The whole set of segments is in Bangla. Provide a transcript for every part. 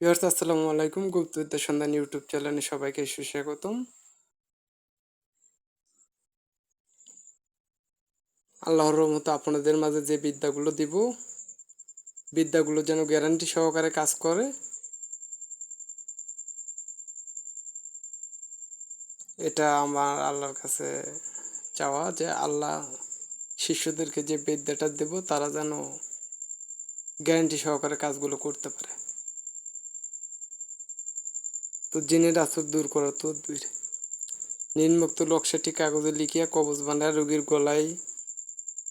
ভিউয়ার্স, আসসালামু আলাইকুম। গুপ্তবিদ্যা সন্ধান ইউটিউব চ্যানেলে সবাইকে সুস্বাগতম। আল্লাহর রহমতে আপনাদের মাঝে যে বিদ্যাগুলো দিব, বিদ্যাগুলো যেন গ্যারান্টি সহকারে কাজ করে। এটা আমার আল্লাহর কাছে চাওয়া যে আল্লাহ শিষ্যদেরকে যে বিদ্যাটা দেব, তারা যেন গ্যারান্টি সহকারে কাজগুলো করতে পারে। তো জেনে আসর দূর করা তদবির নিম্নোক্ত নকশাটি কাগজে লিখিয়া কবজ বানায় রোগীর গলায়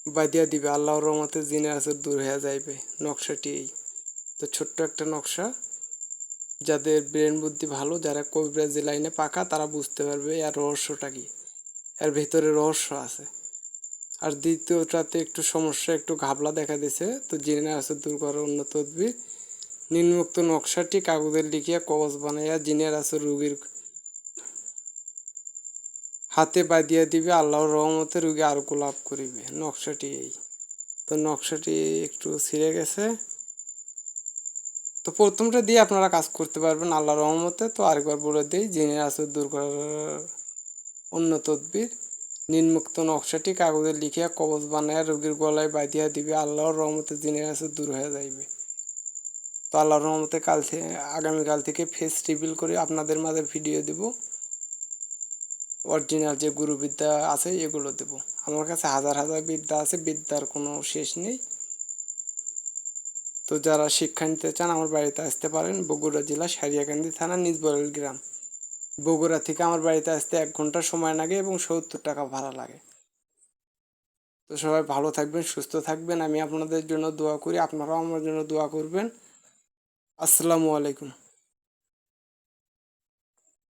বাঁধিয়া দিবে। আল্লাহর রহমতে জিনের আসর দূর হয়ে যাইবে। নকশাটি এই। তো ছোট্ট একটা নকশা। যাদের ব্রেন বুদ্ধি ভালো, যারা কবিরাজি লাইনে পাকা, তারা বুঝতে পারবে এর রহস্যটা কি। এর ভেতরে রহস্য আছে। আর দ্বিতীয়টাতে একটু সমস্যা, একটু ঘাবলা দেখা দিছে। তো জিনের আসর দূর করার অন্য তদবির নিম্নোক্ত নকশাটি কাগজে লিখিয়া কবচ বানাইয়া জিনের আসর রুগীর হাতে বাঁধিয়া দিবে। আল্লাহর রহমতে রুগী আরোগ্য লাভ করিবে। নকশাটি এই। তো নকশাটি একটু ছিঁড়ে গেছে। তো প্রথমটা দিয়ে আপনারা কাজ করতে পারবেন আল্লাহর রহমতে। তো আরেকবার বলে দিই, জিনের আসর দূর করার অন্য তদবির। নিম্নোক্ত নকশাটি কাগজে লিখিয়া কবচ বানাইয়া রোগীর গলায় বাঁধিয়া দিবে। আল্লাহর রহমতে জিনের আসর দূর হয়ে যাইবে। তো আল্লাহর রহমতে কাল থেকে আগামীকাল থেকে ফেস রিভিল করে আপনাদের মাঝে ভিডিও দেব। অরিজিনাল যে গুরুবিদ্যা আছে এগুলো দেব। আমার কাছে হাজার হাজার বিদ্যা আছে, বিদ্যার কোনো শেষ নেই। তো যারা শিক্ষা নিতে চান, আমার বাড়িতে আসতে পারেন। বগুড়া জেলা সারিয়াকান্দি থানা নিজবরেল গ্রাম। বগুড়া থেকে আমার বাড়িতে আসতে এক ঘণ্টা সময় লাগে এবং সত্তর টাকা ভাড়া লাগে। তো সবাই ভালো থাকবেন, সুস্থ থাকবেন। আমি আপনাদের জন্য দোয়া করি, আপনারাও আমার জন্য দোয়া করবেন। আসসালামু আলাইকুম।